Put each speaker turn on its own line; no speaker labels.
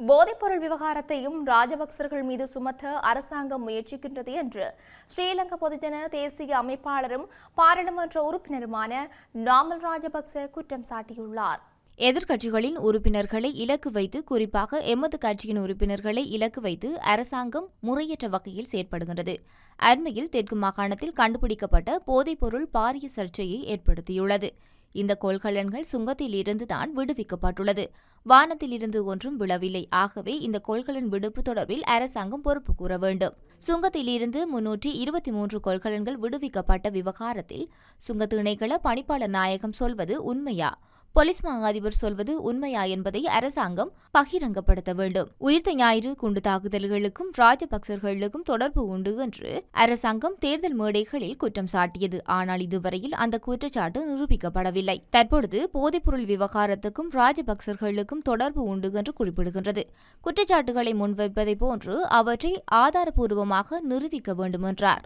போதைப்பொருள் விவகாரத்தையும் ராஜபக்சர்கள் மீது சுமத்த அரசாங்கம் முயற்சிக்கின்றது என்று ஸ்ரீலங்கா பொதுஜன தேசிய அமைப்பாளரும் பாராளுமன்ற உறுப்பினருமான நாமல் ராஜபக்ச குற்றம் சாட்டியுள்ளார்.
எதிர்க்கட்சிகளின் உறுப்பினர்களை இலக்கு வைத்து குறிப்பாக எமது கட்சியின் உறுப்பினர்களை இலக்கு வைத்து அரசாங்கம் முறையற்ற வகையில் செயற்படுகின்றது. அண்மையில் தெற்கு மாகாணத்தில் கண்டுபிடிக்கப்பட்ட போதைப்பொருள் பாரிய சர்ச்சையை ஏற்படுத்தியுள்ளது. இந்த கொள்கலன்கள் சுங்கத்தில் இருந்துதான் விடுவிக்கப்பட்டுள்ளது. வானத்தில் இருந்து ஒன்றும் விழவில்லை. ஆகவே இந்த கொள்கலன் விடுப்பு தொடர்பில் அரசாங்கம் பொறுப்பு கூற வேண்டும். சுங்கத்தில் இருந்து முன்னூற்றி இருபத்தி மூன்று கொள்கலன்கள் விடுவிக்கப்பட்ட விவகாரத்தில் சுங்க திணைக்கள பணிப்பாளர் நாயகம் சொல்வது உண்மையா? போலீஸ் மா அதிபர் சொல்வது உண்மையா என்பதை அரசாங்கம் பகிரங்கப்படுத்த வேண்டும். உயிர்த்த ஞாயிறு குண்டு தாக்குதல்களுக்கும் ராஜபக்சர்களுக்கும் தொடர்பு உண்டு என்று அரசாங்கம் தேர்தல் மேடைகளில் குற்றம் சாட்டியது. ஆனால் இதுவரையில் அந்த குற்றச்சாட்டு நிரூபிக்கப்படவில்லை. தற்பொழுது போதைப்பொருள் விவகாரத்துக்கும் ராஜபக்சர்களுக்கும் தொடர்பு உண்டு என்று குறிப்பிடுகின்றது. குற்றச்சாட்டுகளை முன்வைப்பதை போன்று அவற்றை ஆதாரபூர்வமாக நிரூபிக்க வேண்டும் என்றார்